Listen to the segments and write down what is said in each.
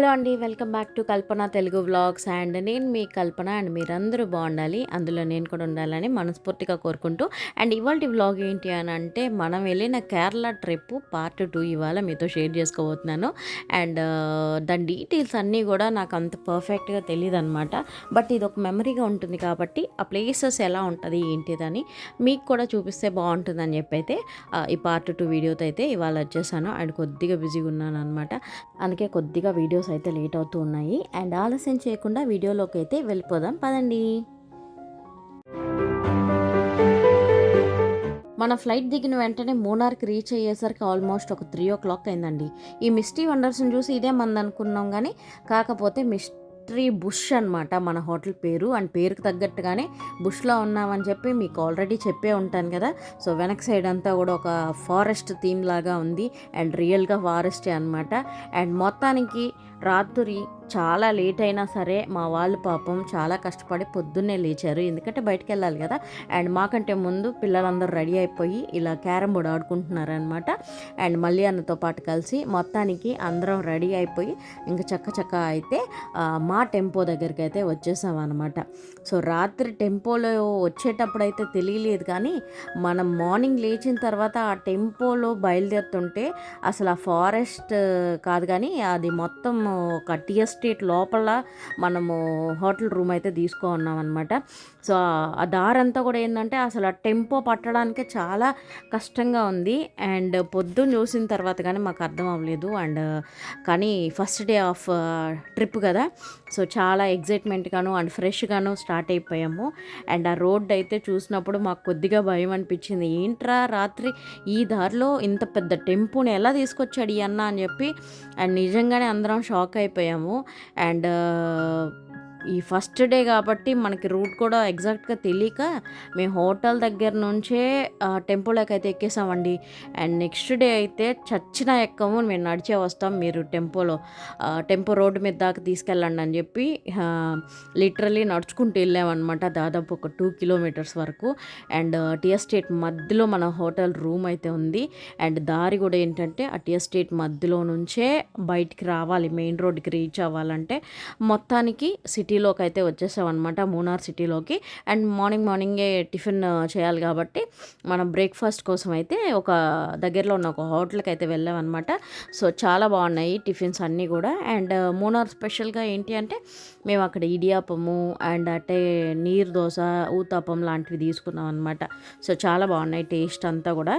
Hello అండి welcome back to Kalpana Telugu vlogs. And నేను మీ కల్పన అండ్ మీరందరూ బాగుండాలి. అందులో నేను కూడా ఉండాలని మనస్ఫూర్తిగా కోరుకుంటూ అండ్ ఇవాళ వ్లాగ్ ఏంటి అని అంటే మనం వెళ్ళిన కేరళ ట్రిప్ పార్ట్ టూ ఇవాళ మీతో షేర్ చేసుకోబోతున్నాను. అండ్ దాని డీటెయిల్స్ అన్నీ కూడా నాకు అంత పర్ఫెక్ట్గా తెలియదు అనమాట బట్ ఇది ఒక మెమరీగా ఉంటుంది కాబట్టి ఆ ప్లేసెస్ ఎలా ఉంటుంది ఏంటిదని మీకు కూడా చూపిస్తే బాగుంటుందని చెప్పి అయితే ఈ పార్ట్ టూ వీడియోతో అయితే ఇవాళ వచ్చేసాను. అండ్ కొద్దిగా బిజీగా ఉన్నాను అనమాట అందుకే కొద్దిగా వీడియోస్ అయితే లేట్ అవుతూ ఉన్నాయి. అండ్ ఆలస్యం చేయకుండా వీడియోలోకి అయితే వెళ్ళిపోదాం. పదండి. మన ఫ్లైట్ దిగిన వెంటనే మూనార్కి రీచ్ అయ్యేసరికి ఆల్మోస్ట్ ఒక త్రీ ఓ క్లాక్ అయిందండి. ఈ మిస్టీ వండర్స్ని చూసి ఇదే మంది అనుకున్నాం కానీ కాకపోతే మిస్ మిస్ట్రీ బుష్ అన్నమాట మన హోటల్ పేరు. అండ్ పేరుకి తగ్గట్టుగానే బుష్లో ఉన్నామని చెప్పి మీకు ఆల్రెడీ చెప్పే ఉంటాను కదా. సో వెనక్ సైడ్ అంతా కూడా ఒక ఫారెస్ట్ థీమ్ లాగా ఉంది. అండ్ రియల్గా ఫారెస్టే అనమాట అండ్ మొత్తానికి రాత్రి చాలా లేట్ అయినా సరే మా వాళ్ళు పాపం చాలా కష్టపడి పొద్దున్నే లేచారు. ఎందుకంటే బయటకు వెళ్ళాలి కదా. అండ్ మాకంటే ముందు పిల్లలందరూ రెడీ అయిపోయి ఇలా క్యారమ్ బోర్డ్ ఆడుకుంటున్నారనమాట అండ్ మళ్ళీ అన్నతో పాటు కలిసి మొత్తానికి అందరం రెడీ అయిపోయి ఇంకా చక్క చక్క అయితే మా టెంపో దగ్గరికి అయితే వచ్చేసాం అనమాట సో రాత్రి టెంపోలో వచ్చేటప్పుడు అయితే తెలియలేదు కానీ మనం మార్నింగ్ లేచిన తర్వాత ఆ టెంపోలో బయలుదేరుతుంటే అసలు ఆ ఫారెస్ట్ కాదు కానీ అది మొత్తం ఒక టీఎస్ ఎస్టేట్ లోపల మనము హోటల్ రూమ్ అయితే తీసుకో ఉన్నాం అనమాట సో ఆ దారంతా కూడా ఏంటంటే అసలు ఆ టెంపో పట్టడానికే చాలా కష్టంగా ఉంది. అండ్ పొద్దున్న చూసిన తర్వాత కానీ మాకు అర్థం అవ్వలేదు. అండ్ కానీ ఫస్ట్ డే ఆఫ్ ట్రిప్ కదా. సో చాలా ఎగ్జైట్మెంట్గాను అండ్ ఫ్రెష్గాను స్టార్ట్ అయిపోయాము. అండ్ ఆ రోడ్ అయితే చూసినప్పుడు మాకు కొద్దిగా భయం అనిపించింది. ఏంట్రా రాత్రి ఈ దారిలో ఇంత పెద్ద టెంపుని ఎలా తీసుకొచ్చాడు ఈ అన్న? అని చెప్పి అండ్ నిజంగానే అందరం షాక్ అయిపోయాము. అండ్ ఈ ఫస్ట్ డే కాబట్టి మనకి రూట్ కూడా ఎగ్జాక్ట్గా తెలియక మేము హోటల్ దగ్గర నుంచే టెంపోలోకి అయితే ఎక్కేసామండి. అండ్ నెక్స్ట్ డే అయితే చచ్చిన ఎక్కము మేము నడిచే వస్తాం మీరు టెంపోలో టెంపో రోడ్డు మీద దాకా తీసుకెళ్ళండి అని చెప్పి లిటరలీ నడుచుకుంటూ వెళ్ళామన్నమాట దాదాపు ఒక టూ కిలోమీటర్స్ వరకు. అండ్ టీ ఎస్టేట్ మధ్యలో మన హోటల్ రూమ్ అయితే ఉంది. అండ్ దారి కూడా ఏంటంటే ఆ టీ ఎస్టేట్ మధ్యలో నుంచే బయటికి రావాలి మెయిన్ రోడ్కి రీచ్ అవ్వాలంటే. మొత్తానికి సిటీ సిటీలోకి అయితే వచ్చేసామన్నమాట మూనార్ సిటీలోకి. అండ్ మార్నింగ్ మార్నింగే టిఫిన్ చేయాలి కాబట్టి మనం బ్రేక్ఫాస్ట్ కోసం అయితే ఒక దగ్గరలో ఉన్న ఒక హోటల్కి అయితే వెళ్ళామన్నమాట. సో చాలా బాగున్నాయి టిఫిన్స్ అన్నీ కూడా. అండ్ మూనార్ స్పెషల్గా ఏంటి అంటే మేము అక్కడ ఇడియాపము అండ్ అంటే నీరు దోశ ఊతాపం లాంటివి తీసుకున్నాం అనమాట సో చాలా బాగున్నాయి టేస్ట్ అంతా కూడా.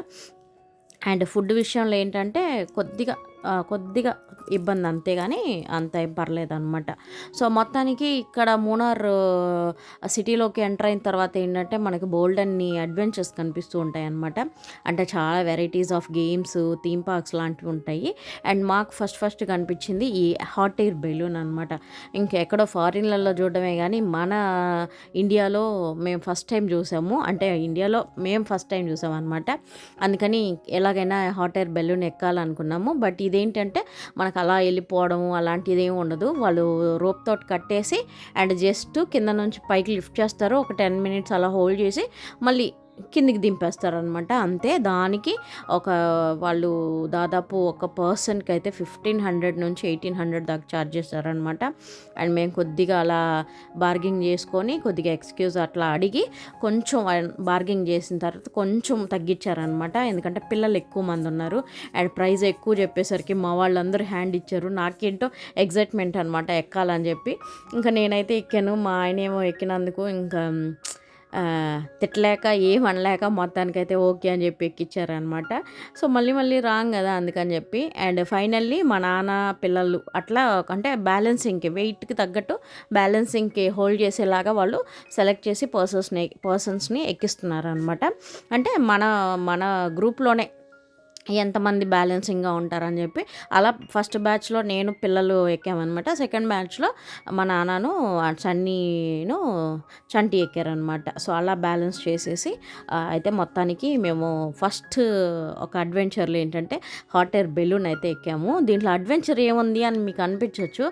అండ్ ఫుడ్ విషయంలో ఏంటంటే కొద్దిగా కొద్దిగా ఇబ్బంది అంతే కానీ అంత ఏం పర్లేదు అనమాట సో మొత్తానికి ఇక్కడ మూనార్ సిటీలోకి ఎంటర్ అయిన తర్వాత ఏంటంటే మనకి బోల్డ్ అన్ని అడ్వెంచర్స్ కనిపిస్తూ ఉంటాయి అనమాట అంటే చాలా varieties of games theme parks లాంటివి ఉంటాయి. అండ్ మాకు ఫస్ట్ ఫస్ట్ కనిపించింది ఈ హాట్ ఎయిర్ బెలూన్ అనమాట ఇంకెక్కడో ఫారిన్లలో చూడడమే కానీ మన ఇండియాలో మేము ఫస్ట్ టైం చూసాము. అంటే ఇండియాలో మేము ఫస్ట్ టైం చూసాం అనమాట అందుకని ఎలాగైనా హాట్ ఎయిర్ బెలూన్ ఎక్కాలనుకున్నాము. బట్ ఇదేంటంటే మనకు అలా వెళ్ళిపోవడం అలాంటిది ఏమి ఉండదు. వాళ్ళు రోప్ తోటి కట్టేసి అండ్ జస్ట్ కింద నుంచి పైకి లిఫ్ట్ చేస్తారు. ఒక టెన్ మినిట్స్ అలా హోల్డ్ చేసి మళ్ళీ కిందికి దింపేస్తారనమాట అంతే దానికి ఒక వాళ్ళు దాదాపు ఒక పర్సన్కి అయితే ఫిఫ్టీన్ హండ్రెడ్ నుంచి ఎయిటీన్ హండ్రెడ్ దాకా ఛార్జ్ చేస్తారనమాట అండ్ మేము కొద్దిగా అలా బార్గింగ్ చేసుకొని కొద్దిగా ఎక్స్క్యూజ్ అట్లా అడిగి కొంచెం బార్గింగ్ చేసిన తర్వాత కొంచెం తగ్గించారనమాట ఎందుకంటే పిల్లలు ఎక్కువ మంది ఉన్నారు. అండ్ ప్రైస్ ఎక్కువ చెప్పేసరికి మా వాళ్ళందరూ హ్యాండ్ ఇచ్చారు. నాకేంటో ఎగ్జైట్మెంట్ అనమాట ఎక్కాలని చెప్పి. ఇంకా నేనైతే ఎక్కాను. మా ఆయన ఏమో ఎక్కినందుకు ఇంకా తిట్టలేక ఏం అనలేక మొత్తానికైతే ఓకే అని చెప్పి ఎక్కిచ్చారనమాట. సో మళ్ళీ మళ్ళీ రాంగ్ కదా అందుకని చెప్పి. అండ్ ఫైనల్లీ మా నాన్న పిల్లలు అట్లా అంటే బ్యాలెన్సింగ్కి వెయిట్కి తగ్గట్టు బ్యాలెన్సింగ్కి హోల్డ్ చేసేలాగా వాళ్ళు సెలెక్ట్ చేసి పర్సన్స్ని పర్సన్స్ని ఎక్కిస్తున్నారు అనమాట అంటే మన మన గ్రూప్లోనే ఎంతమంది బ్యాలెన్సింగ్గా ఉంటారని చెప్పి అలా ఫస్ట్ బ్యాచ్లో నేను పిల్లలు ఎక్కామన్నమాట సెకండ్ బ్యాచ్లో మా నాన్నను ఆ చన్నీను చంటి ఎక్కారనమాట. సో అలా బ్యాలెన్స్ చేసేసి అయితే మొత్తానికి మేము ఫస్ట్ ఒక అడ్వెంచర్లో ఏంటంటే హాట్ ఎయిర్ బెలూన్ అయితే ఎక్కాము. దీంట్లో అడ్వెంచర్ ఏముంది అని మీకు అనిపించవచ్చు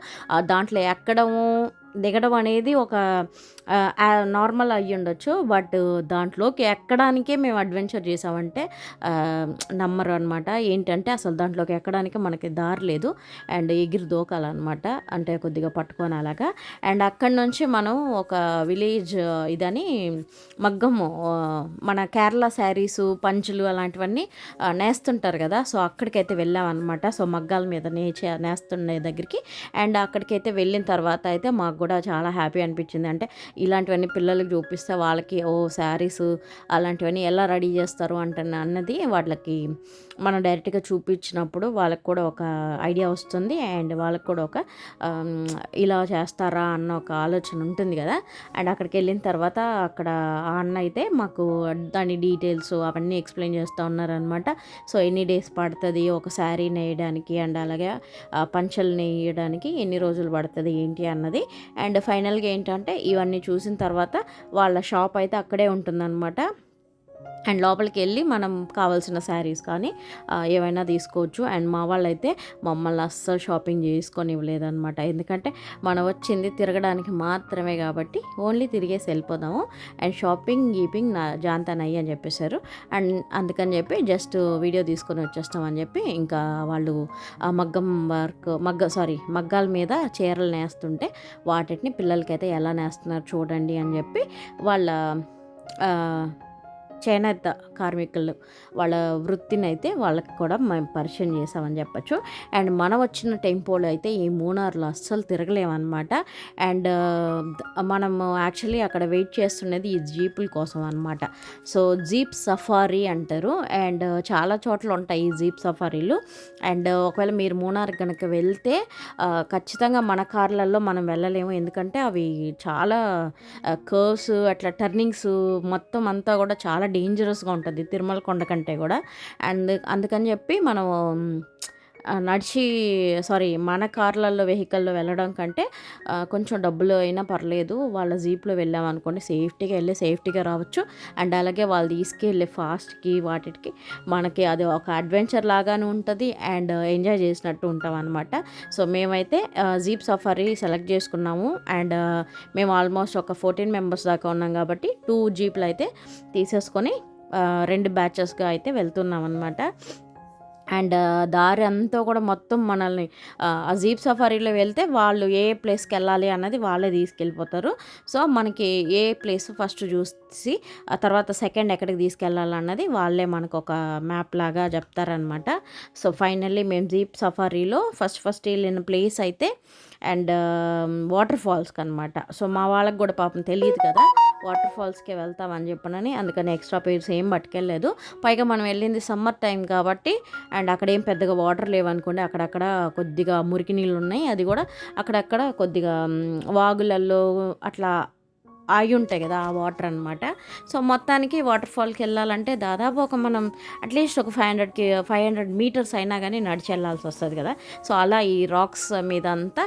దాంట్లో ఎక్కడము దిగడం అనేది ఒక నార్మల్ అయ్యి ఉండొచ్చు. బట్ దాంట్లోకి ఎక్కడానికే మేము అడ్వెంచర్ చేసామంటే నమ్మరు అనమాట ఏంటంటే అసలు దాంట్లోకి ఎక్కడానికి మనకి దారి లేదు. అండ్ ఎగిరి దూకాలన్నమాట. అంటే కొద్దిగా పట్టుకొని అలాగా. అండ్ అక్కడి నుంచి మనం ఒక విలేజ్ ఇదని మగ్గము మన కేరళ శారీసు పంచులు అలాంటివన్నీ నేస్తుంటారు కదా. సో అక్కడికైతే వెళ్ళామన్నమాట. సో మగ్గాల మీద నేచే నేస్తుండే దగ్గరికి. అండ్ అక్కడికైతే వెళ్ళిన తర్వాత అయితే మా కూడా చాలా హ్యాపీ అనిపించింది. అంటే ఇలాంటివన్నీ పిల్లలకి చూపిస్తే వాళ్ళకి ఓ శారీస్ అలాంటివన్నీ ఎలా రెడీ చేస్తారు? అంటే అన్నది వాళ్ళకి మనం డైరెక్ట్గా చూపించినప్పుడు వాళ్ళకి కూడా ఒక ఐడియా వస్తుంది. అండ్ వాళ్ళకి కూడా ఒక ఇలా చేస్తారా అన్న ఒక ఆలోచన ఉంటుంది కదా. అండ్ అక్కడికి వెళ్ళిన తర్వాత అక్కడ ఆ అన్న అయితే మాకు దాని డీటెయిల్స్ అవన్నీ ఎక్స్ప్లెయిన్ చేస్తూ ఉన్నారనమాట సో ఎన్ని డేస్ పడుతుంది ఒక శారీ నేయడానికి అండ్ అలాగే పంచలు నేయడానికి ఎన్ని రోజులు పడుతుంది ఏంటి అన్నది. అండ్ ఫైనల్గా ఏంటంటే ఇవన్నీ చూసిన తర్వాత వాళ్ళ షాప్ అయితే అక్కడే ఉంటుందన్నమాట. అండ్ లోపలికి వెళ్ళి మనం కావాల్సిన శారీస్ కానీ ఏవైనా తీసుకోవచ్చు. అండ్ మా వాళ్ళైతే మమ్మల్ని అస్సలు షాపింగ్ చేసుకొని ఇవ్వలేదన్నమాట ఎందుకంటే మనం వచ్చింది తిరగడానికి మాత్రమే కాబట్టి ఓన్లీ తిరిగేసి వెళ్ళిపోదాము. అండ్ షాపింగ్ గీపింగ్ నా జాంతానయ్యి అని చెప్పేశారు. అండ్ అందుకని చెప్పి జస్ట్ వీడియో తీసుకొని వచ్చేస్తామని చెప్పి ఇంకా వాళ్ళు మగ్గం వర్క్ మగ్గ సారీ మగ్గాల మీద చీరలు నేస్తుంటే వాటిని పిల్లలకైతే ఎలా నేస్తున్నారు చూడండి అని చెప్పి వాళ్ళ చేనేత కార్మికులు వాళ్ళ వృత్తిని అయితే వాళ్ళకి కూడా మేము పరిచయం చేసామని చెప్పచ్చు. అండ్ మనం వచ్చిన టెంపోలో అయితే ఈ మూనార్లో అస్సలు తిరగలేమన్నమాట అండ్ మనం యాక్చువల్లీ అక్కడ వెయిట్ చేస్తున్నది ఈ జీపుల కోసం అనమాట సో జీప్ సఫారీ అంటారు. అండ్ చాలా చోట్ల ఉంటాయి ఈ జీప్ సఫారీలు. అండ్ ఒకవేళ మీరు మూనార్ కనుక వెళ్తే ఖచ్చితంగా మన కార్లలో మనం వెళ్ళలేము. ఎందుకంటే అవి చాలా కర్వ్స్ అట్లా టర్నింగ్స్ మొత్తం అంతా కూడా చాలా డేంజరస్గా ఉంటుంది తిరుమల కొండ కంటే కూడా. అండ్ అందుకని చెప్పి మనం నడిచి సారీ మన కార్లలో వెహికల్లో వెళ్ళడం కంటే కొంచెం డబ్బులు అయినా పర్లేదు వాళ్ళ జీప్లో వెళ్ళామనుకోండి సేఫ్టీగా వెళ్ళి సేఫ్టీగా రావచ్చు. అండ్ అలాగే వాళ్ళు తీసుకెళ్ళే ఫాస్ట్కి వాటికి మనకి అది ఒక అడ్వెంచర్ లాగానే ఉంటుంది. అండ్ ఎంజాయ్ చేసినట్టు ఉంటాం అనమాట సో మేమైతే జీప్ సఫారీ సెలెక్ట్ చేసుకున్నాము. అండ్ మేము ఆల్మోస్ట్ ఒక ఫోర్టీన్ మెంబర్స్ దాకా ఉన్నాం కాబట్టి టూ జీప్లు అయితే తీసేసుకొని రెండు బ్యాచెస్గా అయితే వెళ్తున్నాం అనమాట అండ్ దారి అంతా కూడా మొత్తం మనల్ని ఆ జీప్ సఫారీలో వెళ్తే వాళ్ళు ఏ ప్లేస్కి వెళ్ళాలి అన్నది వాళ్ళే తీసుకెళ్ళిపోతారు. సో మనకి ఏ ప్లేస్ ఫస్ట్ చూసి ఆ తర్వాత సెకండ్ ఎక్కడికి తీసుకెళ్ళాలి అన్నది వాళ్ళే మనకు ఒక మ్యాప్ లాగా చెప్తారనమాట సో ఫైనల్లీ మేము జీప్ సఫారీలో ఫస్ట్ ఫస్ట్ వెళ్ళిన ప్లేస్ అయితే అండ్ వాటర్ ఫాల్స్కి అనమాట సో మా వాళ్ళకి కూడా పాపం తెలియదు కదా వాటర్ ఫాల్స్కే వెళ్తామని చెప్పనని. అందుకని ఎక్స్ట్రా పేర్స్ ఏం పట్టుకెళ్ళలేదు. పైగా మనం వెళ్ళింది సమ్మర్ టైం కాబట్టి అండ్ అక్కడ ఏం పెద్దగా వాటర్ లేవనుకోండి అక్కడక్కడ కొద్దిగా మురికి నీళ్ళు ఉన్నాయి. అది కూడా అక్కడక్కడ కొద్దిగా వాగులలో అట్లా ఆగి ఉంటాయి కదా ఆ వాటర్ అనమాట సో మొత్తానికి వాటర్ ఫాల్కి వెళ్ళాలంటే దాదాపు ఒక మనం అట్లీస్ట్ ఒక ఫైవ్ హండ్రెడ్కి ఫైవ్ హండ్రెడ్ మీటర్స్ అయినా కానీ నడిచి వెళ్ళాల్సి వస్తుంది కదా. సో అలా ఈ రాక్స్ మీద అంతా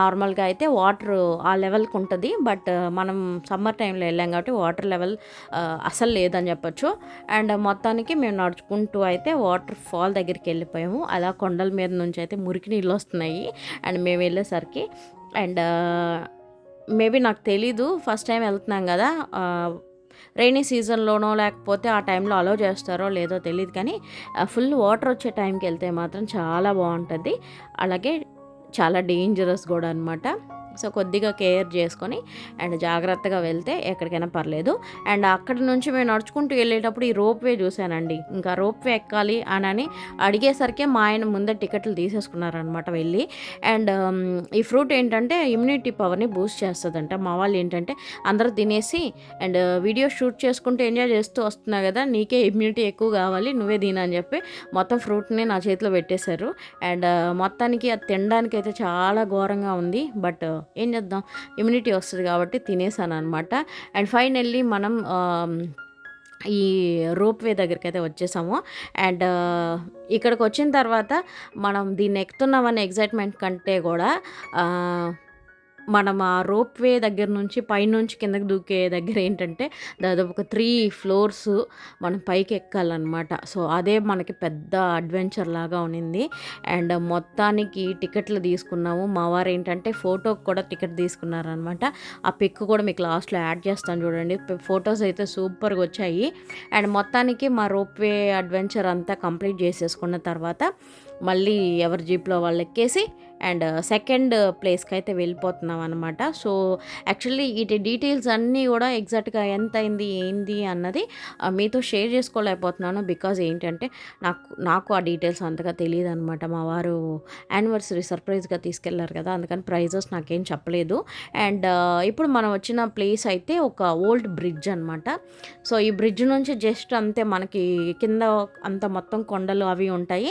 నార్మల్గా అయితే వాటర్ ఆ లెవెల్కి ఉంటుంది. బట్ మనం సమ్మర్ టైంలో వెళ్ళాం కాబట్టి వాటర్ లెవెల్ అసలు లేదని చెప్పొచ్చు. అండ్ మొత్తానికి మేము నడుచుకుంటూ అయితే వాటర్ ఫాల్ దగ్గరికి వెళ్ళిపోయాము. అలా కొండల మీద నుంచి అయితే మురికి నీళ్ళు వస్తున్నాయి. అండ్ మేము వెళ్ళేసరికి అండ్ మేబీ నాకు తెలీదు. ఫస్ట్ టైం వెళ్తున్నాం కదా. రైనీ సీజన్లోనో లేకపోతే ఆ టైంలో అలో చేస్తారో లేదో తెలియదు కానీ ఫుల్ వాటర్ వచ్చే టైంకి వెళ్తే మాత్రం చాలా బాగుంటుంది. అలాగే చాలా డేంజరస్ కూడా అనమాట సో కొద్దిగా కేర్ చేసుకొని అండ్ జాగ్రత్తగా వెళ్తే ఎక్కడికైనా పర్లేదు. అండ్ అక్కడి నుంచి మేము నడుచుకుంటూ వెళ్ళేటప్పుడు ఈ రోప్ వే చూశానండి. ఇంకా రోప్ వే ఎక్కాలి అని అడిగేసరికి మా ఆయన ముందే టికెట్లు తీసేసుకున్నారనమాట వెళ్ళి. అండ్ ఈ ఫ్రూట్ ఏంటంటే ఇమ్యూనిటీ పవర్ని బూస్ట్ చేస్తుందంట. మా వాళ్ళు ఏంటంటే అందరూ తినేసి అండ్ వీడియో షూట్ చేసుకుంటూ ఎంజాయ్ చేస్తూ వస్తున్నావు కదా నీకే ఇమ్యూనిటీ ఎక్కువ కావాలి నువ్వే తినని చెప్పి మొత్తం ఫ్రూట్ని నా చేతిలో పెట్టేశారు. అండ్ మొత్తానికి అది తినడానికి అయితే చాలా ఘోరంగా ఉంది. బట్ ఏం చేద్దాం? ఇమ్యూనిటీ వస్తుంది కాబట్టి తినేసాను అనమాట అండ్ ఫైనల్లీ మనం ఈ రోప్ వే దగ్గరికి అయితే వచ్చేసాము అండ్ ఇక్కడికి వచ్చిన తర్వాత మనం దీన్ని ఎక్కుతున్నామనే ఎగ్జైట్మెంట్ కంటే కూడా మనం ఆ రోప్ వే దగ్గర నుంచి పైనుంచి కిందకి దూకే దగ్గర ఏంటంటే దాదాపు ఒక త్రీ ఫ్లోర్స్ మనం పైకి ఎక్కాలన్నమాట. సో అదే మనకి పెద్ద అడ్వెంచర్ లాగా ఉన్నింది. అండ్ మొత్తానికి టికెట్లు తీసుకున్నాము. మా వారు ఏంటంటే ఫోటోకి కూడా టికెట్ తీసుకున్నారనమాట ఆ పిక్ కూడా మీకు లాస్ట్లో యాడ్ చేస్తాను చూడండి. ఫొటోస్ అయితే సూపర్గా వచ్చాయి. అండ్ మొత్తానికి మా రోప్వే అడ్వెంచర్ అంతా కంప్లీట్ చేసేసుకున్న తర్వాత మళ్ళీ ఎవరి జీప్లో వాళ్ళు ఎక్కేసి అండ్ uh, సెకండ్ uh, ప్లేస్కి అయితే వెళ్ళిపోతున్నాం అనమాట సో యాక్చువల్లీ వీటి డీటెయిల్స్ అన్నీ కూడా ఎగ్జాక్ట్గా ఎంత అయింది ఏంది అన్నది uh, మీతో షేర్ చేసుకోలేకపోతున్నాను. బికాజ్ ఏంటంటే నాకు నాకు ఆ డీటెయిల్స్ అంతగా తెలియదు అనమాట మా వారు యానివర్సరీ సర్ప్రైజ్గా తీసుకెళ్ళారు కదా అందుకని ప్రైజెస్ నాకేం చెప్పలేదు. అండ్ ఇప్పుడు మనం వచ్చిన ప్లేస్ అయితే ఒక ఓల్డ్ బ్రిడ్జ్ అనమాట సో ఈ బ్రిడ్జ్ నుంచి జస్ట్ అంతే మనకి కింద అంత మొత్తం కొండలు అవి ఉంటాయి.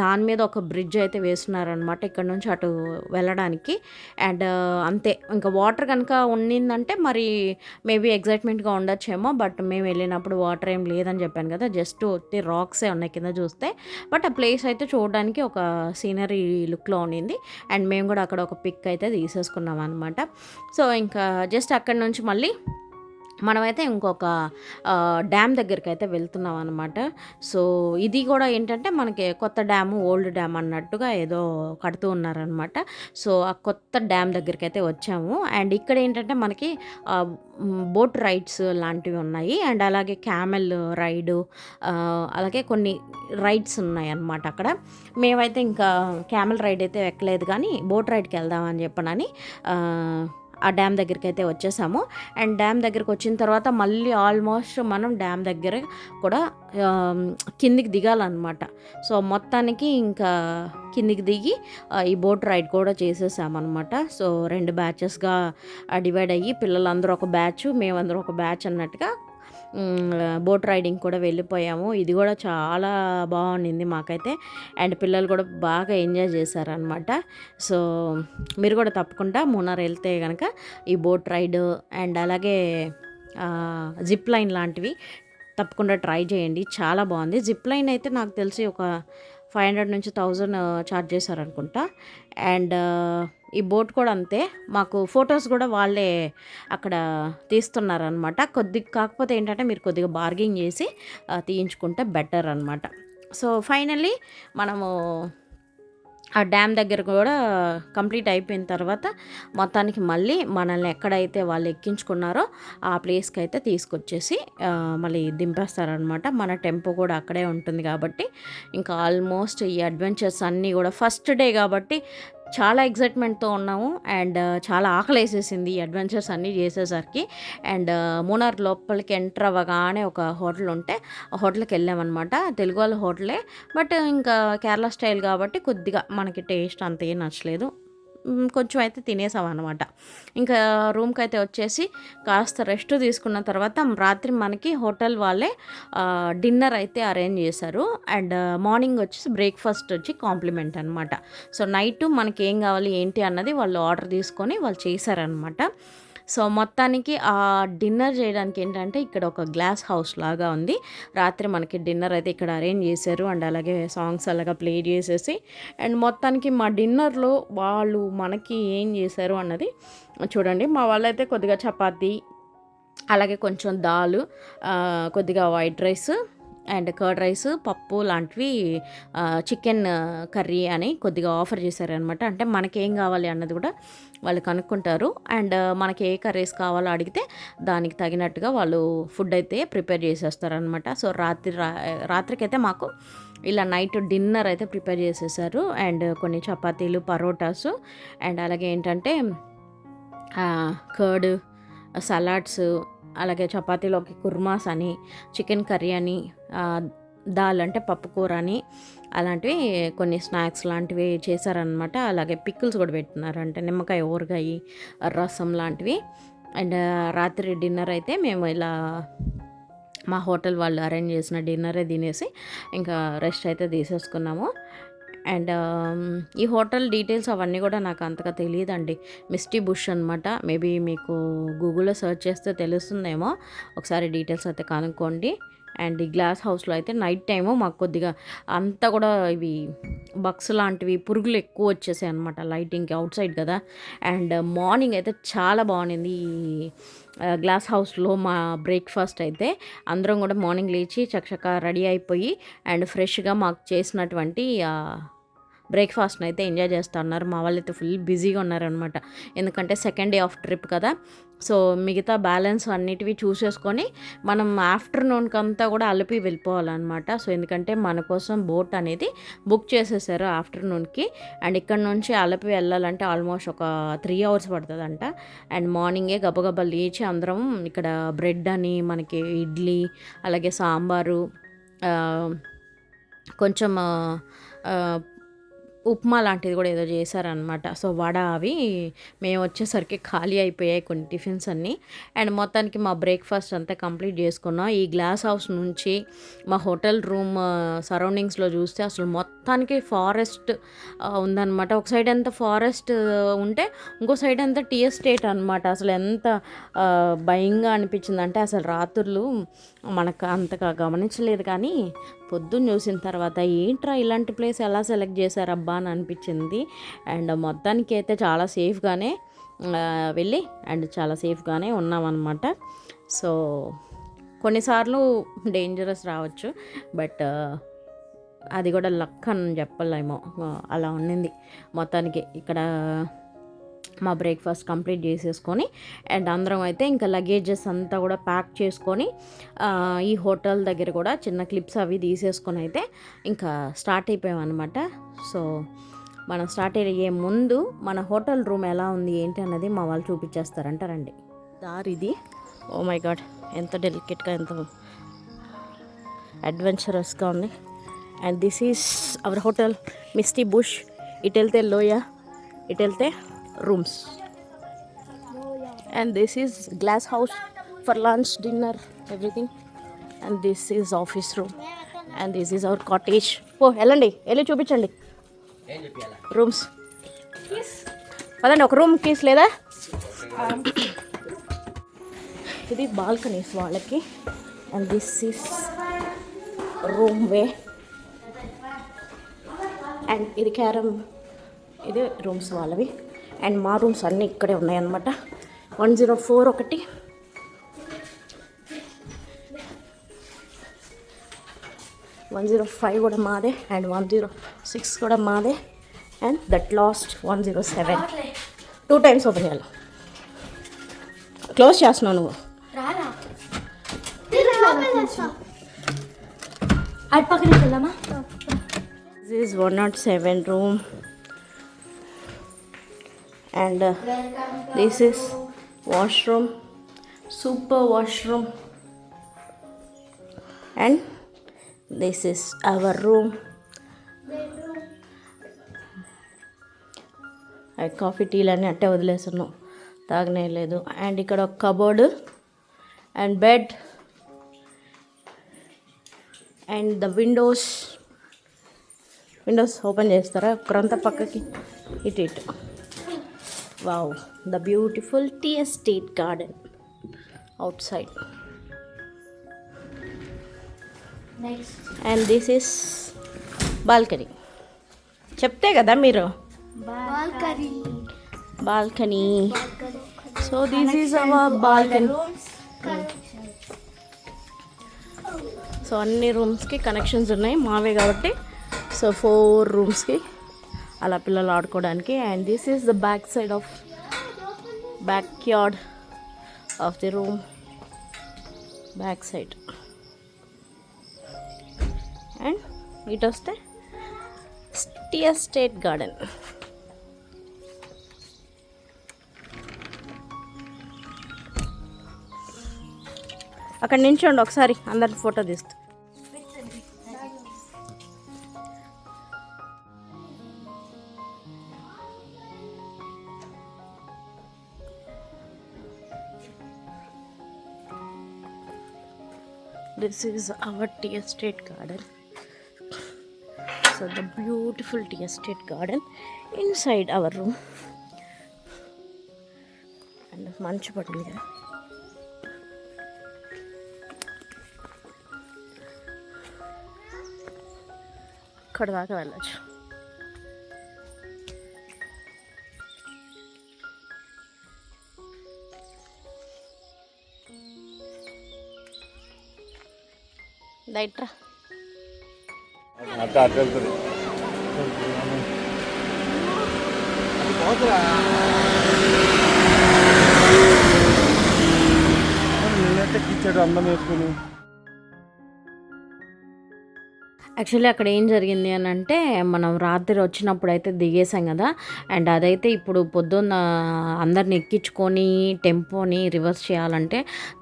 దాని మీద ఒక బ్రిడ్జ్ అయితే వేస్తున్నారనమాట ఇక్కడ నుంచి అటు వెళ్ళడానికి. అండ్ అంతే. ఇంకా వాటర్ కనుక ఉండిందంటే మరి మేబీ ఎగ్జైట్మెంట్గా ఉండొచ్చేమో బట్ మేము వెళ్ళినప్పుడు వాటర్ ఏం లేదని చెప్పాను కదా జస్ట్ వచ్చి రాక్సే ఉన్నాయి కింద చూస్తే. బట్ ఆ ప్లేస్ అయితే చూడడానికి ఒక సీనరీ లుక్లో ఉండింది అండ్ మేము కూడా అక్కడ ఒక పిక్ అయితే తీసేసుకున్నాం అనమాట సో ఇంకా జస్ట్ అక్కడ నుంచి మళ్ళీ మనమైతే ఇంకొక డ్యామ్ దగ్గరికి అయితే వెళ్తున్నాం అనమాట సో ఇది కూడా ఏంటంటే మనకి కొత్త డ్యాము ఓల్డ్ డ్యామ్ అన్నట్టుగా ఏదో కడుతూ ఉన్నారనమాట సో ఆ కొత్త డ్యామ్ దగ్గరికి అయితే వచ్చాము. అండ్ ఇక్కడ ఏంటంటే మనకి బోట్ రైడ్స్ లాంటివి ఉన్నాయి. అండ్ అలాగే క్యామెల్ రైడు అలాగే కొన్ని రైడ్స్ ఉన్నాయి అన్నమాట అక్కడ. మేమైతే ఇంకా క్యామెల్ రైడ్ అయితే ఎక్కలేదు కానీ బోట్ రైడ్కి వెళ్దామని చెప్పనని ఆ, డ్యామ్ దగ్గరికి అయితే వచ్చేసాము. అండ్ డ్యామ్ దగ్గరికి వచ్చిన తర్వాత మళ్ళీ ఆల్మోస్ట్ మనం డ్యామ్ దగ్గర కూడా కిందికి దిగాలన్నమాట. సో మొత్తానికి ఇంకా కిందికి దిగి ఈ బోట్ రైడ్ కూడా చేసేసామన్నమాట. సో రెండు బ్యాచెస్గా డివైడ్ అయ్యి పిల్లలందరూ ఒక బ్యాచ్ మేమందరూ ఒక బ్యాచ్ అన్నట్టుగా బోట్ రైడింగ్ కూడా వెళ్ళిపోయాము. ఇది కూడా చాలా బాగుండింది మాకైతే. అండ్ పిల్లలు కూడా బాగా ఎంజాయ్ చేశారనమాట సో మీరు కూడా తప్పకుండా మూనార్ వెళ్తే కనుక ఈ బోట్ రైడ్ అండ్ అలాగే జిప్ లైన్ లాంటివి తప్పకుండా ట్రై చేయండి. చాలా బాగుంది. జిప్ లైన్ అయితే నాకు తెలిసి ఒక ఫైవ్ హండ్రెడ్ నుంచి థౌజండ్ ఛార్జ్ చేశారనుకుంటా. అండ్ ఈ బోట్ కూడా అంతే. మాకు ఫొటోస్ కూడా వాళ్ళే అక్కడ తీస్తున్నారనమాట కొద్ది కాకపోతే ఏంటంటే మీరు కొద్దిగా బార్గింగ్ చేసి తీయించుకుంటే బెటర్ అనమాట సో ఫైనలీ మనము ఆ డ్యామ్ దగ్గర కూడా కంప్లీట్ అయిపోయిన తర్వాత మొత్తానికి మళ్ళీ మనల్ని ఎక్కడైతే వాళ్ళు ఎక్కించుకున్నారో ఆ ప్లేస్కి అయితే తీసుకొచ్చేసి మళ్ళీ దింపేస్తారనమాట మన టెంపో కూడా అక్కడే ఉంటుంది కాబట్టి ఇంకా ఆల్మోస్ట్ ఈ అడ్వెంచర్స్ అన్నీ కూడా ఫస్ట్ డే కాబట్టి చాలా ఎగ్జైట్మెంట్తో ఉన్నాము. అండ్ uh, చాలా ఆకలి వేసేసింది ఈ అడ్వెంచర్స్ అన్నీ చేసేసరికి. అండ్ uh, మూనార్ లోపలికి ఎంటర్ అవ్వగానే ఒక హోటల్ ఉంటే ఆ హోటల్కి వెళ్ళామన్నమాట. తెలుగు వాళ్ళ హోటలే. బట్ ఇంకా కేరళ స్టైల్ కాబట్టి కొద్దిగా మనకి టేస్ట్ అంత ఏం నచ్చలేదు. కొంచెం అయితే తినేసాం అనమాట ఇంకా రూమ్కి అయితే వచ్చేసి కాస్త రెస్ట్ తీసుకున్న తర్వాత రాత్రి మనకి హోటల్ వాళ్ళే డిన్నర్ అయితే అరేంజ్ చేశారు. అండ్ మార్నింగ్ వచ్చేసి బ్రేక్ఫాస్ట్ వచ్చి కాంప్లిమెంట్ అనమాట సో నైట్ మనకి ఏం కావాలి ఏంటి అన్నది వాళ్ళు ఆర్డర్ తీసుకొని వాళ్ళు చేశారనమాట సో మొత్తానికి ఆ డిన్నర్ చేయడానికి ఏంటంటే ఇక్కడ ఒక గ్లాస్ హౌస్ లాగా ఉంది. రాత్రి మనకి డిన్నర్ అయితే ఇక్కడ అరేంజ్ చేశారు. అండ్ అలాగే సాంగ్స్ అలాగా ప్లే చేసేసి అండ్ మొత్తానికి మా డిన్నర్లో వాళ్ళు మనకి ఏం చేశారు అన్నది చూడండి. మా వాళ్ళైతే కొద్దిగా చపాతీ అలాగే కొంచెం దాల్ కొద్దిగా white rice and curd rice పప్పు లాంటివి చికెన్ కర్రీ అని కొద్దిగా ఆఫర్ చేశారనమాట అంటే మనకేం కావాలి అన్నది కూడా వాళ్ళు కనుక్కుంటారు. అండ్ మనకి ఏ కర్రీస్ కావాలో అడిగితే దానికి తగినట్టుగా వాళ్ళు ఫుడ్ అయితే ప్రిపేర్ చేసేస్తారనమాట సో రాత్రి రా- రాత్రికైతే మాకు ఇలా నైట్ డిన్నర్ అయితే ప్రిపేర్ చేసేసారు. అండ్ కొన్ని చపాతీలు పరోటాస్ అండ్ అలాగే ఏంటంటే కర్డ్ సలాడ్స్ అలాగే చపాతీలోకి కుర్మాస్ అని చికెన్ కర్రీ అని దాల్ అంటే పప్పుకూర అని అలాంటివి కొన్ని స్నాక్స్ లాంటివి చేశారనమాట అలాగే పిక్కుల్స్ కూడా పెట్టున్నారు అంటే నిమ్మకాయ ఊరగాయ రసం లాంటివి. అండ్ రాత్రి డిన్నర్ అయితే మేము ఇలా మా హోటల్ వాళ్ళు అరేంజ్ చేసిన డిన్నరే తినేసి ఇంకా రెస్ట్ అయితే తీసేసుకున్నాము. అండ్ ఈ హోటల్ డీటెయిల్స్ అవన్నీ కూడా నాకు అంతగా తెలియదండి. మిస్టీ బుష్ అనమాట మేబీ మీకు గూగుల్లో సెర్చ్ చేస్తే తెలుస్తుందేమో. ఒకసారి డీటెయిల్స్ అయితే కనుక్కోండి. అండ్ ఈ గ్లాస్ హౌస్లో అయితే నైట్ టైము మాకు కొద్దిగా అంతా కూడా ఇవి బక్స్ లాంటివి పురుగులు ఎక్కువ వచ్చేసాయి అనమాట లైటింగ్కి అవుట్ సైడ్ కదా. అండ్ మార్నింగ్ అయితే చాలా బాగుంది ఈ గ్లాస్ హౌస్లో మా బ్రేక్ఫాస్ట్ అయితే. అందరం కూడా మార్నింగ్ లేచి చక్కచక్క రెడీ అయిపోయి అండ్ ఫ్రెష్గా మాకు చేసినటువంటి బ్రేక్ఫాస్ట్ని అయితే ఎంజాయ్ చేస్తూ ఉన్నారు మా వాళ్ళు అయితే ఫుల్ బిజీగా ఉన్నారనమాట ఎందుకంటే సెకండ్ డే ఆఫ్ ట్రిప్ కదా. సో మిగతా బ్యాలెన్స్ అన్నిటివి చూసేసుకొని మనం ఆఫ్టర్నూన్కి అంతా కూడా అలిపి వెళ్ళిపోవాలన్నమాట. సో ఎందుకంటే మన కోసం బోట్ అనేది బుక్ చేసేసారు ఆఫ్టర్నూన్కి. అండ్ ఇక్కడ నుంచి అలపి వెళ్ళాలంటే ఆల్మోస్ట్ ఒక త్రీ అవర్స్ పడుతుందంట. అండ్ మార్నింగే గబగబా లేచి అందరం ఇక్కడ బ్రెడ్ అని మనకి ఇడ్లీ అలాగే సాంబారు కొంచెం ఉప్మా లాంటిది కూడా ఏదో చేశారనమాట సో వడ అవి మేము వచ్చేసరికి ఖాళీ అయిపోయాయి కొన్ని టిఫిన్స్ అన్నీ. అండ్ మొత్తానికి మా బ్రేక్ఫాస్ట్ అంతా కంప్లీట్ చేసుకున్నాం. ఈ గ్లాస్ హౌస్ నుంచి మా హోటల్ రూమ్ సరౌండింగ్స్లో చూస్తే అసలు మొత్తానికి ఫారెస్ట్ ఉందన్నమాట. ఒక సైడ్ అంతా ఫారెస్ట్ ఉంటే ఇంకో సైడ్ అంతా టీ ఎస్టేట్ అనమాట అసలు ఎంత భయంగా అనిపించిందంటే అసలు రాత్రులు మనకు అంతగా గమనించలేదు కానీ పొద్దున్న చూసిన తర్వాత ఏంట్రా ఇలాంటి ప్లేస్ ఎలా సెలెక్ట్ చేశారబ్బా అని అనిపించింది. అండ్ మొత్తానికి అయితే చాలా సేఫ్గానే వెళ్ళి అండ్ చాలా సేఫ్గానే ఉన్నామన్నమాట. సో కొన్నిసార్లు డేంజరస్ రావచ్చు బట్ అది కూడా లక్ అని చెప్పలేమో అలా ఉన్నింది. మొత్తానికి ఇక్కడ మా బ్రేక్ఫాస్ట్ కంప్లీట్ చేసేసుకొని అండ్ అందరం అయితే ఇంకా లగేజెస్ అంతా కూడా ప్యాక్ చేసుకొని ఈ హోటల్ దగ్గర కూడా చిన్న క్లిప్స్ అవి తీసేసుకొని అయితే ఇంకా స్టార్ట్ అయిపోయామన్నమాట. సో మనం స్టార్ట్ అయ్యే ముందు మన హోటల్ రూమ్ ఎలా ఉంది ఏంటి అన్నది మా వాళ్ళు చూపించేస్తారంటారండి దారి ఇది ఓ oh మై గాడ్ ఎంత డెలికేట్గా ఎంత అడ్వెంచరస్గా ఉంది. And this is our hotel misty bush ఇటు వెళ్తే లోయ ఇటు వెళ్తే rooms and this is glass house for lunch dinner everything and this is office room and this is our cottage ఓ వెళ్ళండి. వెళ్ళి చూపించండి. రూమ్స్ పదండి ఒక రూమ్ కీస్ లేదా? ఇది బాల్కనీస్ వాళ్ళకి. And this is room way. And ఇది క్యారమ్. ఇది రూమ్స్ వాళ్ళవి. అండ్ మా రూమ్స్ అన్నీ ఇక్కడే ఉన్నాయన్నమాట. వన్ జీరో ఫోర్ ఒకటి. వన్ జీరో ఫైవ్ కూడా మాదే అండ్ వన్ జీరో సిక్స్ కూడా మాదే. And that last one zero seven. Two times open చేయాలి. క్లోజ్ చేస్తున్నావు నువ్వు. అటు పక్కన వెళ్దామా? This is 107 room. and and this is washroom super washroom and this is our room coffee టీలన్నీ అట్టే వదిలేస్తున్నాం. తాగనే లేదు. అండ్ ఇక్కడ ఒక cupboard and bed and the windows windows open చేస్తారా? ఒకరంతా పక్కకి ఇటు ఇటు. Wow the beautiful tea estate garden outside and this is balcony చెప్తే కదా మీరు? Balcony balcony so this is our balcony so అన్ని రూమ్స్కి కనెక్షన్స్ ఉన్నాయి. మావే కాబట్టి. సో ఫోర్ రూమ్స్కి అలా పిల్లలు ఆడుకోవడానికి. And this is the back side of backyard of the room back side and ఇటు వస్తే టియర్ స్టేట్ గార్డెన్ అక్కడ నించోండి ఒకసారి అందరి ఫోటో తీస్తా. This is our tea estate garden so the beautiful tea estate garden inside our room and మంచి పడింది కదా అక్కడ దాకా వెళ్ళచ్చు. అట్ట వెళ్తుంది. నిన్నైతే కిచ్చాడు అందం వేసుకుని యాక్చువల్లీ అక్కడ ఏం జరిగింది అని అంటే మనం రాత్రి వచ్చినప్పుడు అయితే దిగేసాం కదా. అండ్ అదైతే ఇప్పుడు పొద్దున్న అందరిని ఎక్కించుకొని టెంపోని రివర్స్ చేయాలంటే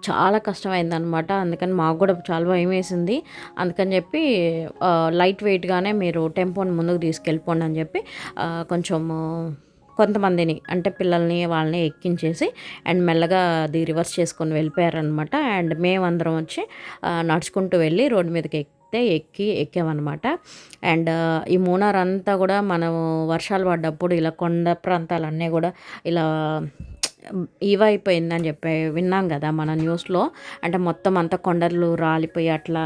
చాలా కష్టమైంది అనమాట అందుకని మాకు కూడా చాలా భయం వేసింది. అందుకని చెప్పి లైట్ వెయిట్గానే మీరు టెంపోని ముందుకు తీసుకెళ్ళిపోండి అని చెప్పి కొంచెం కొంతమందిని అంటే పిల్లల్ని వాళ్ళని ఎక్కించేసి అండ్ మెల్లగా అది రివర్స్ చేసుకొని వెళ్ళిపోయారనమాట అండ్ మేమందరం వచ్చి నడుచుకుంటూ వెళ్ళి రోడ్డు మీదకి అయితే ఎక్కి ఎక్కామన్నమాట. అండ్ ఈ మూనార్ అంతా కూడా మనం వర్షాలు పడ్డప్పుడు ఇలా కొండ ప్రాంతాలన్నీ కూడా ఇలా ఇవైపోయిందని చెప్పి విన్నాం కదా మన న్యూస్లో. అంటే మొత్తం అంతా కొండలు రాలిపోయి అట్లా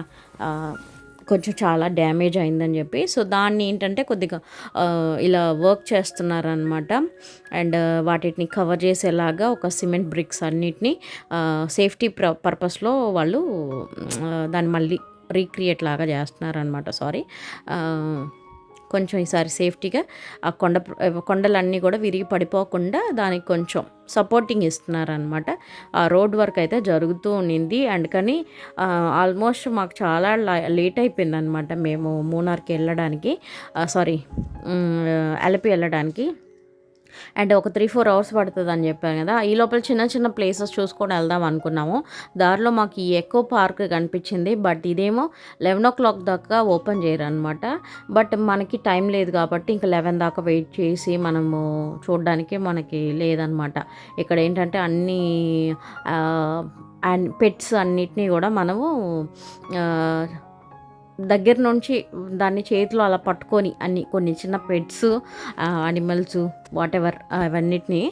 కొంచెం చాలా డ్యామేజ్ అయిందని చెప్పి. సో దాన్ని ఏంటంటే కొద్దిగా ఇలా వర్క్ చేస్తున్నారనమాట అండ్ వాటిని కవర్ చేసేలాగా ఒక సిమెంట్ బ్రిక్స్ అన్నిటిని సేఫ్టీ ప్ర పర్పస్లో వాళ్ళు దాన్ని మళ్ళీ రీక్రియేట్ లాగా చేస్తున్నారనమాట సారీ కొంచెం ఈసారి సేఫ్టీగా ఆ కొండ కొండలన్నీ కూడా విరిగి పడిపోకుండా దానికి కొంచెం సపోర్టింగ్ ఇస్తున్నారనమాట ఆ రోడ్ వర్క్ అయితే జరుగుతూ ఉండింది. అండ్ కానీ ఆల్మోస్ట్ మాకు చాలా లేట్ అయిపోయింది అనమాట మేము మూనార్కి వెళ్ళడానికి. సారీ అలపి వెళ్ళడానికి. అండ్ ఒక త్రీ ఫోర్ అవర్స్ పడుతుంది అని చెప్పాను కదా. ఈ లోపల చిన్న చిన్న ప్లేసెస్ చూసుకొని వెళ్దాం అనుకున్నాము. దారిలో మాకు ఈ ఎకో పార్క్ కనిపించింది. బట్ ఇదేమో లెవెన్ ఓ క్లాక్ దాకా ఓపెన్ చేయరు అనమాట బట్ మనకి టైం లేదు కాబట్టి ఇంకా లెవెన్ దాకా వెయిట్ చేసి మనము చూడడానికి మనకి లేదనమాట ఇక్కడ ఏంటంటే అన్ని అండ్ పెట్స్ అన్నిటినీ కూడా మనము దగ్గర నుంచి దాన్ని చేతిలో అలా పట్టుకొని అన్ని కొన్ని చిన్న పెట్స్ అనిమల్స్ వాట్ ఎవర్ అవన్నిటిని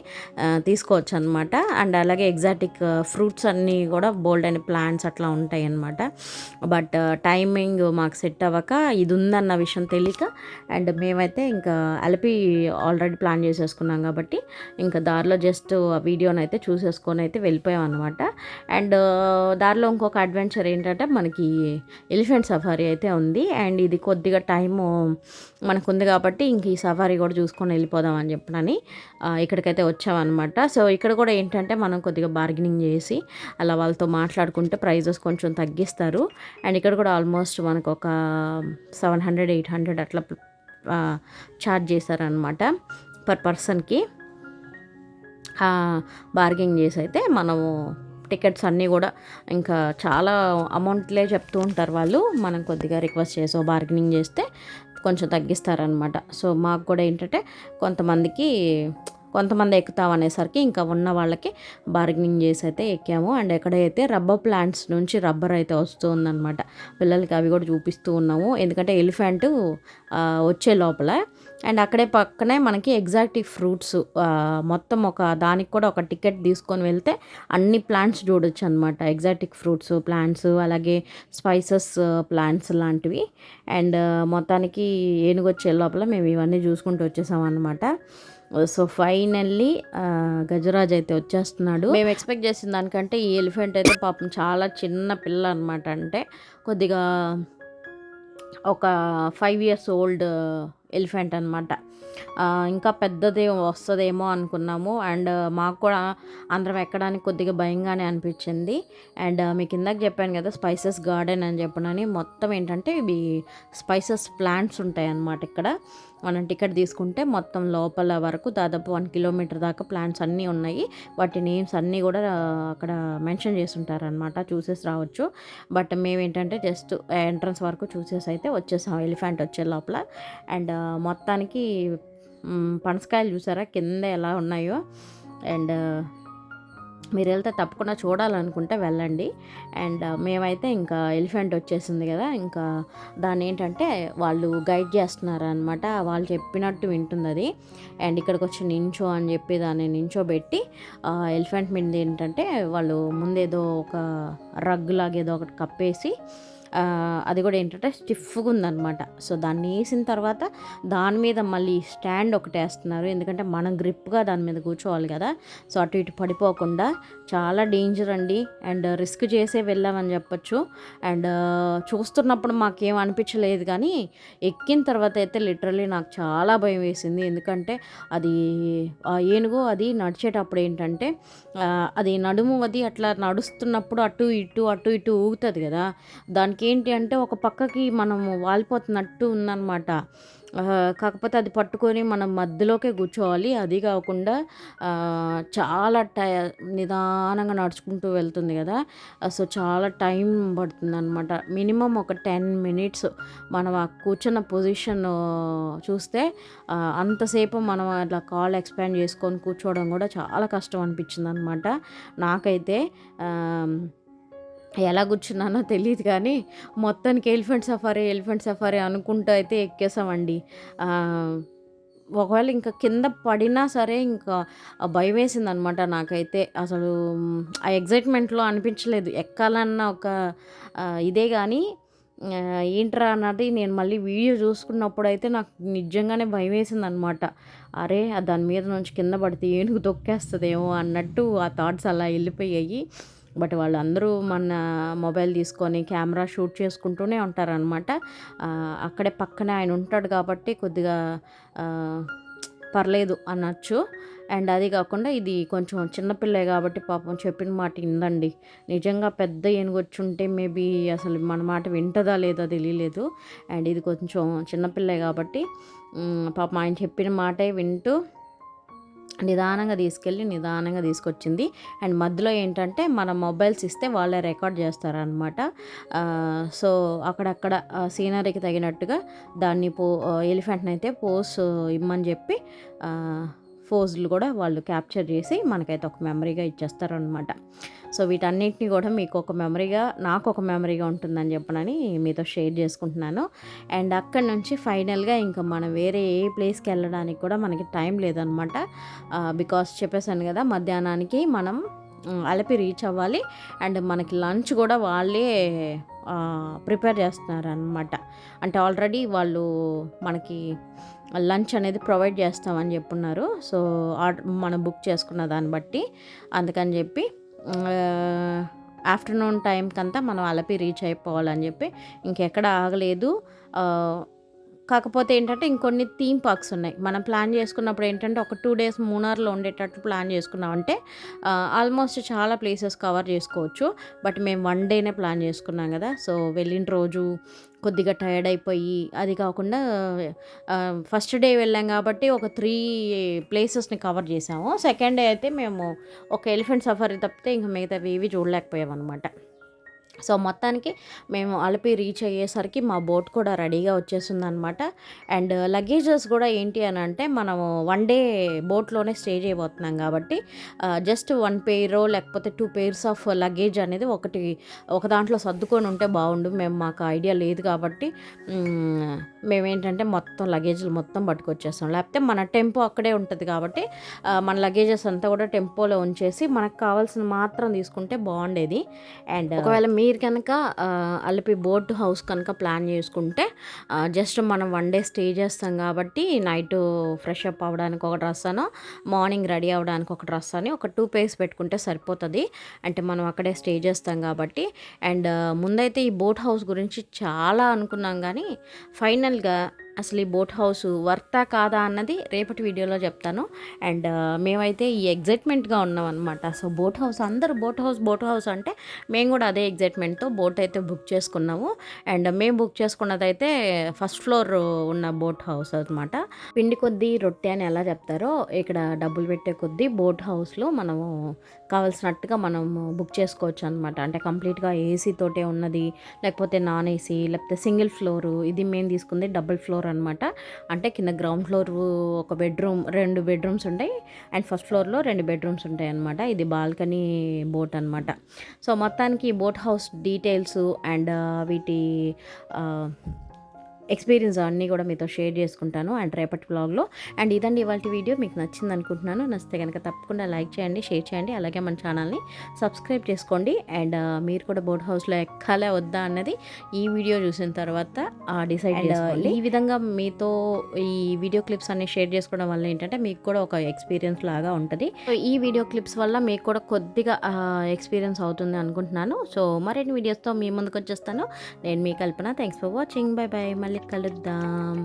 తీసుకోవచ్చు అనమాట అండ్ అలాగే ఎగ్జాటిక్ ఫ్రూట్స్ అన్నీ కూడా బోల్డ్ అయిన ప్లాంట్స్ అట్లా ఉంటాయి అనమాట బట్ టైమింగ్ మాకు సెట్ అవ్వక ఇది ఉందన్న విషయం తెలియక అండ్ మేమైతే ఇంకా అలిపి ఆల్రెడీ ప్లాన్ చేసేసుకున్నాం కాబట్టి ఇంకా దారిలో జస్ట్ ఆ వీడియోని అయితే చూసేసుకొని అయితే వెళ్ళిపోయాం అనమాట అండ్ దారిలో ఇంకొక అడ్వెంచర్ ఏంటంటే మనకి ఎలిఫెంట్ సఫారీ అయితే ఉంది. అండ్ ఇది కొద్దిగా టైము మనకు ఉంది కాబట్టి ఇంక ఈ సఫారీ కూడా చూసుకొని వెళ్ళిపోదాం అని చెప్పనని ఇక్కడికైతే వచ్చామన్నమాట. సో ఇక్కడ కూడా ఏంటంటే మనం కొద్దిగా బార్గెనింగ్ చేసి అలా వాళ్ళతో మాట్లాడుకుంటే ప్రైజెస్ కొంచెం తగ్గిస్తారు. అండ్ ఇక్కడ కూడా ఆల్మోస్ట్ మనకు ఒక సెవెన్ హండ్రెడ్ ఎయిట్ హండ్రెడ్ అట్లా ఛార్జ్ చేశారనమాట పర్ పర్సన్కి బార్గెనింగ్ చేసి అయితే మనము టికెట్స్ అన్నీ కూడా ఇంకా చాలా అమౌంట్లే చెప్తూ ఉంటారు వాళ్ళు. మనం కొద్దిగా రిక్వెస్ట్ చేసో బార్గెనింగ్ చేస్తే కొంచెం తగ్గిస్తారనమాట సో మాకు కూడా ఏంటంటే కొంతమందికి కొంతమంది ఎక్కుతాం అనేసరికి ఇంకా ఉన్న వాళ్ళకి బార్గెనింగ్ చేసి అయితే ఎక్కాము. అండ్ ఎక్కడైతే రబ్బర్ ప్లాంట్స్ నుంచి రబ్బర్ అయితే వస్తూ ఉందన్నమాట పిల్లలకి అవి కూడా చూపిస్తూ ఉన్నాము. ఎందుకంటే ఎలిఫెంట్ వచ్చే లోపల అండ్ అక్కడే పక్కనే మనకి ఎగ్జాక్టివ్ ఫ్రూట్స్ మొత్తం ఒక దానికి కూడా ఒక టికెట్ తీసుకొని వెళ్తే అన్ని ప్లాంట్స్ చూడొచ్చు అనమాట ఎగ్జాటిక్ ఫ్రూట్స్ ప్లాంట్స్ అలాగే స్పైసెస్ ప్లాంట్స్ లాంటివి. అండ్ మొత్తానికి ఏనుగు వచ్చే లోపల మేము ఇవన్నీ చూసుకుంటూ వచ్చేసాం అనమాట సో ఫైనల్లీ గజరాజ్ అయితే వచ్చేస్తున్నాడు. మేము ఎక్స్పెక్ట్ చేసిన దానికంటే ఈ ఎలిఫెంట్ అయితే పాపం చాలా చిన్న పిల్ల అనమాట అంటే కొద్దిగా ఒక ఫైవ్ ఇయర్స్ ఓల్డ్ ఎలిఫెంట్ అనమాట ఇంకా పెద్దది వస్తుందేమో అనుకున్నాము. అండ్ మాకు కూడా అందరం ఎక్కడానికి కొద్దిగా భయంగానే అనిపించింది. అండ్ మీకు ఇందాక చెప్పాను కదా స్పైసెస్ గార్డెన్ అని చెప్పనని మొత్తం ఏంటంటే ఇవి స్పైసెస్ ప్లాంట్స్ ఉంటాయి అన్నమాట ఇక్కడ. మనం టికెట్ తీసుకుంటే మొత్తం లోపల వరకు దాదాపు వన్ కిలోమీటర్ దాకా ప్లాంట్స్ అన్నీ ఉన్నాయి. వాటి నేమ్స్ అన్నీ కూడా అక్కడ మెన్షన్ చేసి చూసేసి రావచ్చు. బట్ మేము ఏంటంటే జస్ట్ ఎంట్రన్స్ వరకు చూసేసి అయితే వచ్చేసాం. ఎలిఫెంట్ వచ్చే లోపల. అండ్ మొత్తానికి పనసకాయలు చూసారా? కింద ఎలా ఉన్నాయో. అండ్ మీరు వెళ్తే తప్పకుండా చూడాలనుకుంటే వెళ్ళండి. అండ్ మేమైతే ఇంకా ఎలిఫెంట్ వచ్చేసింది కదా ఇంకా దాన్ని ఏంటంటే వాళ్ళు గైడ్ చేస్తున్నారు అనమాట వాళ్ళు చెప్పినట్టు వింటుంది అది అండ్ ఇక్కడికి వచ్చి నించో అని చెప్పి దాన్ని నించోబెట్టి ఎలిఫెంట్ మీద ఏంటంటే వాళ్ళు ముందేదో ఒక రగ్ లాగేదో ఒకటి కప్పేసి అది కూడా ఏంటంటే స్టిఫ్గా ఉందన్నమాట. సో దాన్ని వేసిన తర్వాత దాని మీద మళ్ళీ స్టాండ్ ఒకటి వేస్తున్నారు. ఎందుకంటే మనం గ్రిప్గా దాని మీద కూర్చోవాలి కదా. సో అటు ఇటు పడిపోకుండా చాలా డేంజర్ అండి. అండ్ రిస్క్ చేసే వెళ్ళామని చెప్పొచ్చు. అండ్ చూస్తున్నప్పుడు మాకేం అనిపించలేదు కానీ ఎక్కిన తర్వాత అయితే లిటరలీ నాకు చాలా భయం వేసింది. ఎందుకంటే అది ఏనుగు అది నడిచేటప్పుడు ఏంటంటే అది నడుము అది అట్లా నడుస్తున్నప్పుడు అటు ఇటు అటు ఇటు ఊగుతుంది కదా. దానికి ఏంటి అంటే ఒక పక్కకి మనము వాలిపోతున్నట్టు ఉందన్నమాట. కాకపోతే అది పట్టుకొని మనం మధ్యలోకే కూర్చోవాలి. అది కాకుండా చాలా టై నిదానంగా నడుచుకుంటూ వెళ్తుంది కదా. సో చాలా టైం పడుతుంది అనమాట మినిమం ఒక టెన్ మినిట్స్ మనం ఆ కూర్చున్న పొజిషన్ చూస్తే అంతసేపు మనం అట్లా కాల్ ఎక్స్పాండ్ చేసుకొని కూర్చోవడం కూడా చాలా కష్టం అనిపించింది అనమాట నాకైతే ఎలా కూర్చున్నానో తెలియదు కానీ మొత్తానికి ఎలిఫెంట్ సఫారీ ఎలిఫెంట్ సఫారీ అనుకుంటూ అయితే ఎక్కేసామండి. ఒకవేళ ఇంకా కింద పడినా సరే ఇంకా భయం వేసింది అనమాట నాకైతే. అసలు ఆ ఎగ్జైట్మెంట్లో అనిపించలేదు. ఎక్కాలన్న ఒక ఇదే కానీ ఏంట్రా అన్నది నేను మళ్ళీ వీడియో చూసుకున్నప్పుడు అయితే నాకు నిజంగానే భయం వేసింది అనమాట అరే దాని మీద నుంచి కింద పడితే ఏనుగు తొక్కేస్తుందేమో అన్నట్టు ఆ థాట్స్ అలా వెళ్ళిపోయాయి. బట్ వాళ్ళందరూ మన మొబైల్ తీసుకొని కెమెరా షూట్ చేసుకుంటూనే ఉంటారనమాట అక్కడే పక్కనే ఆయన ఉంటాడు కాబట్టి కొద్దిగా పర్లేదు అనొచ్చు. అండ్ అది కాకుండా ఇది కొంచెం చిన్నపిల్లే కాబట్టి పాపం చెప్పిన మాట ఇందండి నిజంగా పెద్ద ఏనుగు వచ్చి ఉంటే మేబీ అసలు మన మాట వింటదా లేదో తెలియలేదు. అండ్ ఇది కొంచెం చిన్నపిల్లే కాబట్టి పాపం ఆయన చెప్పిన మాటే వింటూ నిదానంగా తీసుకెళ్ళి నిదానంగా తీసుకొచ్చింది. అండ్ మధ్యలో ఏంటంటే మన మొబైల్స్ ఇస్తే వాళ్ళే రికార్డ్ చేస్తారనమాట సో అక్కడక్కడ సీనరీకి తగినట్టుగా దాన్ని పో ఎలిఫెంట్ని అయితే పోస్ ఇమ్మని చెప్పి ఫోజులు కూడా వాళ్ళు క్యాప్చర్ చేసి మనకైతే ఒక మెమరీగా ఇచ్చేస్తారనమాట సో వీటన్నిటిని కూడా మీకు ఒక మెమరీగా నాకు ఒక మెమరీగా ఉంటుందని చెప్పనని మీతో షేర్ చేసుకుంటున్నాను. అండ్ అక్కడి నుంచి ఫైనల్గా ఇంకా మనం వేరే ఏ ప్లేస్కి వెళ్ళడానికి కూడా మనకి టైం లేదనమాట బికాస్ చెప్పేశాను కదా మధ్యాహ్నానికి మనం అలపి రీచ్ అవ్వాలి. అండ్ మనకి లంచ్ కూడా వాళ్ళే ప్రిపేర్ చేస్తున్నారు అనమాట అంటే ఆల్రెడీ వాళ్ళు మనకి లంచ్ అనేది ప్రొవైడ్ చేస్తామని చెప్పున్నారు. సో ఆర్డర్ మనం బుక్ చేసుకున్న దాన్ని బట్టి అందుకని చెప్పి ఆఫ్టర్నూన్ టైంకంతా మనం అలపి రీచ్ అయిపోవాలని చెప్పి ఇంకెక్కడ ఆగలేదు. కాకపోతే ఏంటంటే ఇంకొన్ని థీమ్ పార్క్స్ ఉన్నాయి. మనం ప్లాన్ చేసుకున్నప్పుడు ఏంటంటే ఒక టూ డేస్ మూనార్లో ఉండేటట్టు ప్లాన్ చేసుకున్నామంటే ఆల్మోస్ట్ చాలా ప్లేసెస్ కవర్ చేసుకోవచ్చు. బట్ మేము వన్ డేనే ప్లాన్ చేసుకున్నాం కదా. సో వెళ్ళిన రోజు కొద్దిగా టైర్డ్ అయిపోయి అది కాకుండా ఫస్ట్ డే వెళ్ళాం కాబట్టి ఒక త్రీ ప్లేసెస్ని కవర్ చేసాము. సెకండ్ డే అయితే మేము ఒక ఎలిఫెంట్ సఫారీ తప్పితే ఇంకా మిగతావి ఏవి చూడలేకపోయాం అనమాట సో మొత్తానికి మేము అలపి రీచ్ అయ్యేసరికి మా బోట్ కూడా రెడీగా వచ్చేసింది అనమాట అండ్ లగేజెస్ కూడా ఏంటి అని అంటే మనము వన్ డే బోట్లోనే స్టే చేయబోతున్నాం కాబట్టి జస్ట్ వన్ పేరో లేకపోతే టూ పేర్స్ ఆఫ్ లగేజ్ అనేది ఒకటి ఒక దాంట్లో సర్దుకొని ఉంటే బాగుండు. మేము మాకు ఐడియా లేదు కాబట్టి మేమేంటంటే మొత్తం లగేజ్లు మొత్తం పట్టుకొచ్చేస్తాం. లేకపోతే మన టెంపో అక్కడే ఉంటుంది కాబట్టి మన లగేజెస్ అంతా కూడా టెంపోలో ఉంచేసి మనకు కావాల్సిన మాత్రం తీసుకుంటే బాగుండేది. అండ్ ఒకవేళ మీరు కనుక అలిపి బోట్ హౌస్ కనుక ప్లాన్ చేసుకుంటే జస్ట్ మనం వన్ డే స్టే చేస్తాం కాబట్టి నైట్ ఫ్రెష్ అప్ అవ్వడానికి ఒక డ్రెస్ అను మార్నింగ్ రెడీ అవ్వడానికి ఒక డ్రెస్ అని ఒక టూ పేస్ పెట్టుకుంటే సరిపోతుంది. అంటే మనం అక్కడే స్టే చేస్తాం కాబట్టి. అండ్ ముందైతే ఈ బోట్ హౌస్ గురించి చాలా అనుకున్నాం కానీ ఫైనల్గా అసలు ఈ బోట్ హౌస్ వర్తా కాదా అన్నది రేపటి వీడియోలో చెప్తాను. అండ్ మేమైతే ఈ ఎగ్జైట్మెంట్గా ఉన్నాం అనమాట సో బోట్ హౌస్ అందరూ బోట్ హౌస్ బోట్ హౌస్ అంటే మేము కూడా అదే ఎగ్జైట్మెంట్తో బోట్ అయితే బుక్ చేసుకున్నాము. అండ్ మేము బుక్ చేసుకున్నదైతే ఫస్ట్ ఫ్లోర్ ఉన్న బోట్ హౌస్ అనమాట పిండి కొద్దీ రొట్టె అని ఎలా చెప్తారో ఇక్కడ డబ్బులు పెట్టే కొద్దీ బోట్ హౌస్లో మనము కావాల్సినట్టుగా మనం బుక్ చేసుకోవచ్చు అనమాట అంటే కంప్లీట్గా ఏసీతోటే ఉన్నది లేకపోతే నాన్ ఏసీ లేకపోతే సింగిల్ ఫ్లోరు ఇది మేము తీసుకుంది డబుల్ ఫ్లోర్ అనమాట అంటే కింద గ్రౌండ్ ఫ్లోర్ ఒక బెడ్రూమ్ రెండు బెడ్రూమ్స్ ఉంటాయి అండ్ ఫస్ట్ ఫ్లోర్లో రెండు బెడ్రూమ్స్ ఉంటాయి అనమాట ఇది బాల్కనీ బోట్ అనమాట సో మొత్తానికి బోట్ హౌస్ డీటెయిల్స్ అండ్ వీటి ఎక్స్పీరియన్స్ అన్నీ కూడా మీతో షేర్ చేసుకుంటాను అండ్ రేపటి బ్లాగ్లో అండ్ ఇదండి ఇవాళ వీడియో. మీకు నచ్చింది అనుకుంటున్నాను నచ్చితే కనుక తప్పకుండా లైక్ చేయండి షేర్ చేయండి. అలాగే మన ఛానల్ని సబ్స్క్రైబ్ చేసుకోండి. అండ్ మీరు కూడా బోట్ హౌస్లో ఎక్కాలే వద్దా అన్నది ఈ వీడియో చూసిన తర్వాత డిసైడ్ చేసుకోండి. ఈ విధంగా మీతో ఈ వీడియో క్లిప్స్ అన్ని షేర్ చేసుకోవడం వల్ల ఏంటంటే మీకు కూడా ఒక ఎక్స్పీరియన్స్ లాగా ఉంటుంది. సో ఈ వీడియో క్లిప్స్ వల్ల మీకు కూడా కొద్దిగా ఎక్స్పీరియన్స్ అవుతుంది అనుకుంటున్నాను. సో మరిన్ని వీడియోస్తో మీ ముందుకు వచ్చేస్తాను. నేను మీ Kalpana. Thanks for watching bye bye మళ్ళీ కలుద్దాం